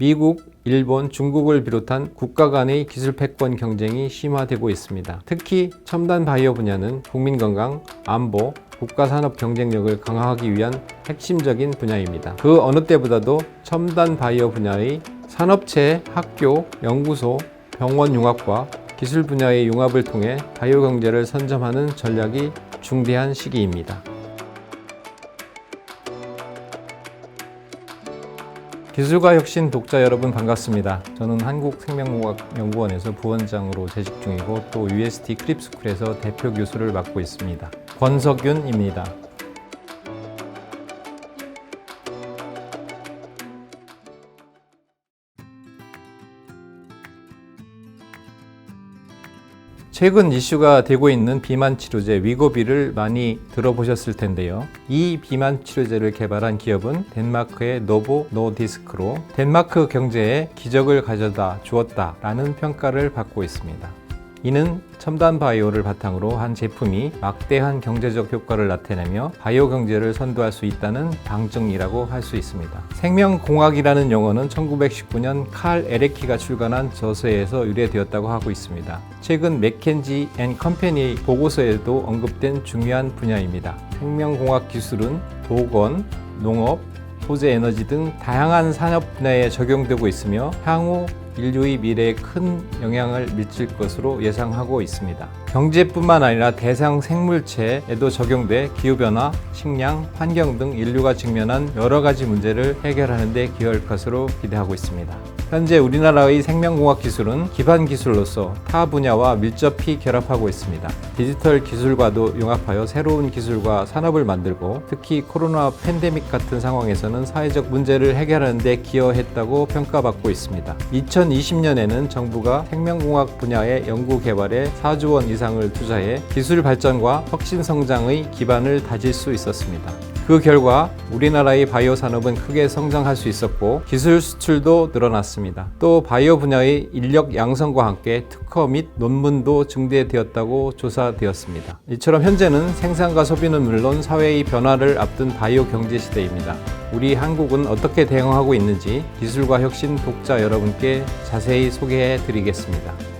미국, 일본, 중국을 비롯한 국가 간의 기술 패권 경쟁이 심화되고 있습니다. 특히 첨단 바이오 분야는 국민 건강, 안보, 국가 산업 경쟁력을 강화하기 위한 핵심적인 분야입니다. 그 어느 때보다도 첨단 바이오 분야의 산업체, 학교, 연구소, 병원 융합과 기술 분야의 융합을 통해 바이오 경제를 선점하는 전략이 중대한 시기입니다. 기술과 혁신 독자 여러분 반갑습니다. 저는 한국생명공학연구원에서 부원장으로 재직 중이고 또 UST 크립스쿨에서 대표 교수를 맡고 있습니다. 권석윤입니다. 최근 이슈가 되고 있는 비만 치료제 위고비를 많이 들어보셨을 텐데요. 이 비만 치료제를 개발한 기업은 덴마크의 노보 노디스크로 덴마크 경제에 기적을 가져다 주었다라는 평가를 받고 있습니다. 이는 첨단 바이오를 바탕으로 한 제품이 막대한 경제적 효과를 나타내며 바이오 경제를 선도할 수 있다는 방증이라고 할 수 있습니다. 생명공학이라는 용어는 1919년 칼 에레키가 출간한 저서에서 유래되었다고 하고 있습니다. 최근 맥켄지 앤 컴퍼니 보고서에도 언급된 중요한 분야입니다. 생명공학 기술은 보건, 농업, 소재 에너지 등 다양한 산업 분야에 적용되고 있으며 향후 인류의 미래에 큰 영향을 미칠 것으로 예상하고 있습니다. 경제뿐만 아니라 대상 생물체에도 적용돼 기후변화, 식량, 환경 등 인류가 직면한 여러 가지 문제를 해결하는 데 기여할 것으로 기대하고 있습니다. 현재 우리나라의 생명공학 기술은 기반 기술로서 타 분야와 밀접히 결합하고 있습니다. 디지털 기술과도 융합하여 새로운 기술과 산업을 만들고 특히 코로나 팬데믹 같은 상황에서는 사회적 문제를 해결하는 데 기여했다고 평가받고 있습니다. 2020년에는 정부가 생명공학 분야의 연구 개발에 4조 원 이상을 투자해 기술 발전과 혁신 성장의 기반을 다질 수 있었습니다. 그 결과 우리나라의 바이오 산업은 크게 성장할 수 있었고 기술 수출도 늘어났습니다. 또 바이오 분야의 인력 양성과 함께 특허 및 논문도 증대되었다고 조사되었습니다. 이처럼 현재는 생산과 소비는 물론 사회의 변화를 앞둔 바이오 경제 시대입니다. 우리 한국은 어떻게 대응하고 있는지 기술과 혁신 독자 여러분께 자세히 소개해 드리겠습니다.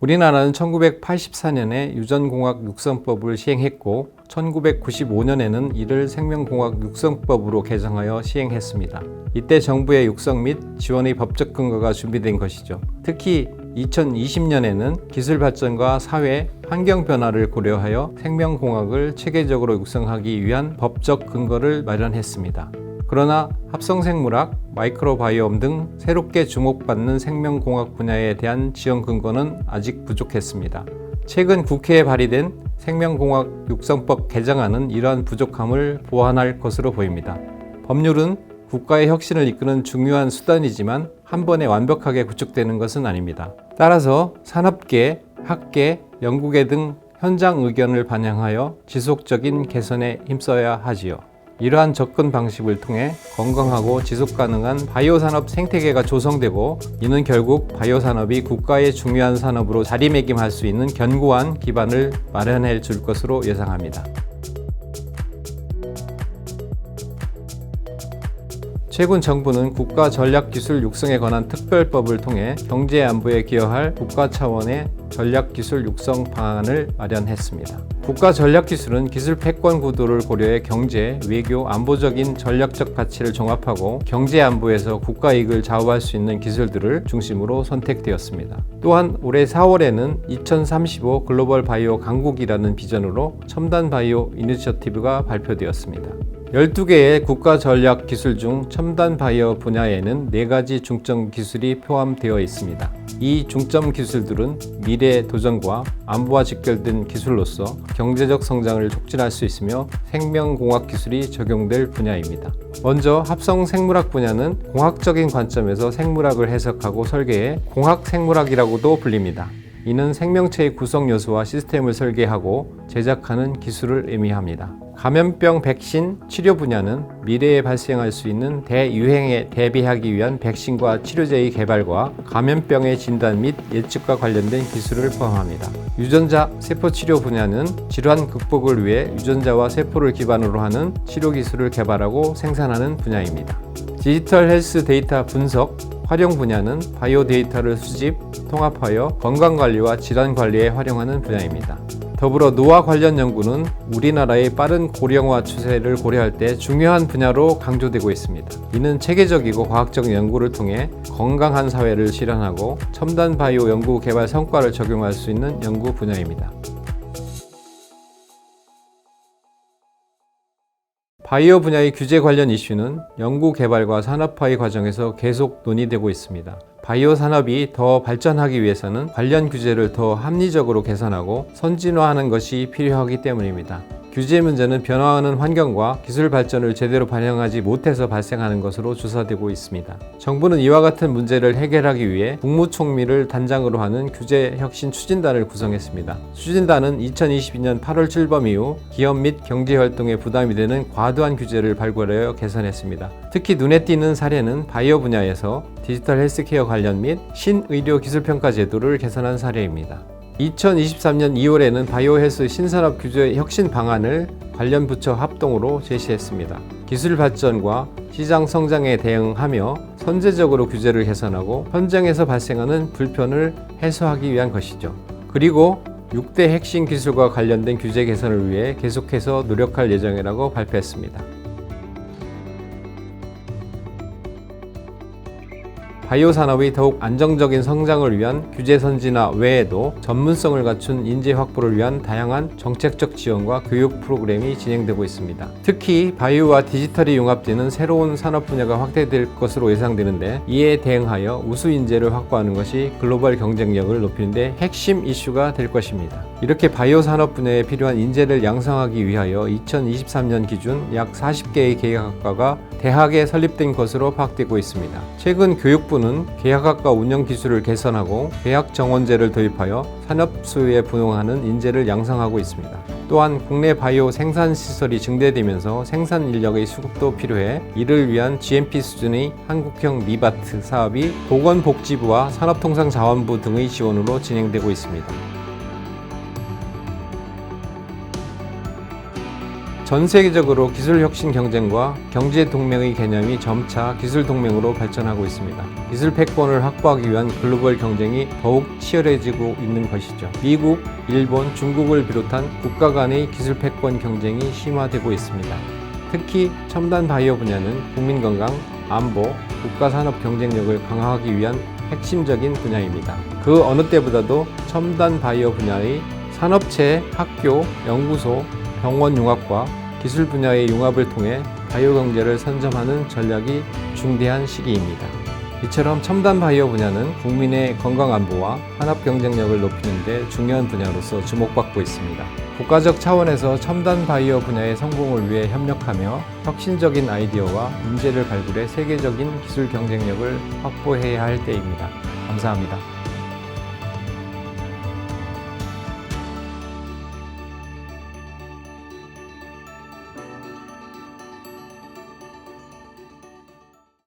우리나라는 1984년에 유전공학 육성법을 시행했고 1995년에는 이를 생명공학 육성법으로 개정하여 시행했습니다. 이때 정부의 육성 및 지원의 법적 근거가 준비된 것이죠. 특히 2020년에는 기술 발전과 사회, 환경 변화를 고려하여 생명공학을 체계적으로 육성하기 위한 법적 근거를 마련했습니다. 그러나 합성생물학, 마이크로바이옴 등 새롭게 주목받는 생명공학 분야에 대한 지원 근거는 아직 부족했습니다. 최근 국회에 발의된 생명공학 육성법 개정안은 이러한 부족함을 보완할 것으로 보입니다. 법률은 국가의 혁신을 이끄는 중요한 수단이지만 한 번에 완벽하게 구축되는 것은 아닙니다. 따라서 산업계, 학계, 연구계 등 현장 의견을 반영하여 지속적인 개선에 힘써야 하지요. 이러한 접근 방식을 통해 건강하고 지속 가능한 바이오 산업 생태계가 조성되고 이는 결국 바이오 산업이 국가의 중요한 산업으로 자리매김할 수 있는 견고한 기반을 마련해 줄 것으로 예상합니다. 최근 정부는 국가 전략 기술 육성에 관한 특별법을 통해 경제 안보에 기여할 국가 차원의 전략 기술 육성 방안을 마련했습니다. 국가 전략 기술은 기술 패권 구도를 고려해 경제, 외교, 안보적인 전략적 가치를 종합하고 경제 안보에서 국가 이익을 좌우할 수 있는 기술들을 중심으로 선택되었습니다. 또한 올해 4월에는 2035 글로벌 바이오 강국이라는 비전으로 첨단 바이오 이니셔티브가 발표되었습니다. 12개의 국가 전략 기술 중 첨단 바이오 분야에는 4가지 중점 기술이 포함되어 있습니다. 이 중점 기술들은 미래 도전과 안보와 직결된 기술로서 경제적 성장을 촉진할 수 있으며 생명공학 기술이 적용될 분야입니다. 먼저 합성 생물학 분야는 공학적인 관점에서 생물학을 해석하고 설계해 공학 생물학이라고도 불립니다. 이는 생명체의 구성 요소와 시스템을 설계하고 제작하는 기술을 의미합니다. 감염병 백신 치료 분야는 미래에 발생할 수 있는 대유행에 대비하기 위한 백신과 치료제의 개발과 감염병의 진단 및 예측과 관련된 기술을 포함합니다. 유전자 세포 치료 분야는 질환 극복을 위해 유전자와 세포를 기반으로 하는 치료 기술을 개발하고 생산하는 분야입니다. 디지털 헬스 데이터 분석, 활용 분야는 바이오 데이터를 수집, 통합하여 건강관리와 질환관리에 활용하는 분야입니다. 더불어 노화 관련 연구는 우리나라의 빠른 고령화 추세를 고려할 때 중요한 분야로 강조되고 있습니다. 이는 체계적이고 과학적 연구를 통해 건강한 사회를 실현하고 첨단 바이오 연구 개발 성과를 적용할 수 있는 연구 분야입니다. 바이오 분야의 규제 관련 이슈는 연구 개발과 산업화의 과정에서 계속 논의되고 있습니다. 바이오 산업이 더 발전하기 위해서는 관련 규제를 더 합리적으로 개선하고 선진화하는 것이 필요하기 때문입니다. 규제 문제는 변화하는 환경과 기술 발전을 제대로 반영하지 못해서 발생하는 것으로 조사되고 있습니다. 정부는 이와 같은 문제를 해결하기 위해 국무총리를 단장으로 하는 규제 혁신 추진단을 구성했습니다. 추진단은 2022년 8월 출범 이후 기업 및 경제 활동에 부담이 되는 과도한 규제를 발굴하여 개선했습니다. 특히 눈에 띄는 사례는 바이오 분야에서 디지털 헬스케어 관련 및 신의료 기술 평가 제도를 개선한 사례입니다. 2023년 2월에는 바이오 헬스 신산업 규제 혁신 방안을 관련 부처 합동으로 제시했습니다. 기술 발전과 시장 성장에 대응하며 선제적으로 규제를 개선하고 현장에서 발생하는 불편을 해소하기 위한 것이죠. 그리고 6대 핵심 기술과 관련된 규제 개선을 위해 계속해서 노력할 예정이라고 발표했습니다. 바이오 산업의 더욱 안정적인 성장을 위한 규제 선진화 외에도 전문성을 갖춘 인재 확보를 위한 다양한 정책적 지원과 교육 프로그램이 진행되고 있습니다. 특히 바이오와 디지털이 융합되는 새로운 산업 분야가 확대될 것으로 예상되는데 이에 대응하여 우수 인재를 확보하는 것이 글로벌 경쟁력을 높이는 데 핵심 이슈가 될 것입니다. 이렇게 바이오 산업 분야에 필요한 인재를 양성하기 위하여 2023년 기준 약 40개의 계약학과가 대학에 설립된 것으로 파악되고 있습니다. 최근 교육부 는 계약학과 운영 기술을 개선하고 계약 정원제를 도입하여 산업 수요에 부응하는 인재를 양성하고 있습니다. 또한 국내 바이오 생산 시설이 증대되면서 생산 인력의 수급도 필요해 이를 위한 GMP 수준의 한국형 리바트 사업이 보건복지부와 산업통상자원부 등의 지원으로 진행되고 있습니다. 전 세계적으로 기술 혁신 경쟁과 경제 동맹의 개념이 점차 기술 동맹으로 발전하고 있습니다. 기술 패권을 확보하기 위한 글로벌 경쟁이 더욱 치열해지고 있는 것이죠. 미국, 일본, 중국을 비롯한 국가 간의 기술 패권 경쟁이 심화되고 있습니다. 특히 첨단 바이오 분야는 국민 건강, 안보, 국가 산업 경쟁력을 강화하기 위한 핵심적인 분야입니다. 그 어느 때보다도 첨단 바이오 분야의 산업체, 학교, 연구소, 병원 융합과 기술 분야의 융합을 통해 바이오 경제를 선점하는 전략이 중대한 시기입니다. 이처럼 첨단 바이오 분야는 국민의 건강 안보와 산업 경쟁력을 높이는 데 중요한 분야로서 주목받고 있습니다. 국가적 차원에서 첨단 바이오 분야의 성공을 위해 협력하며 혁신적인 아이디어와 인재를 발굴해 세계적인 기술 경쟁력을 확보해야 할 때입니다. 감사합니다.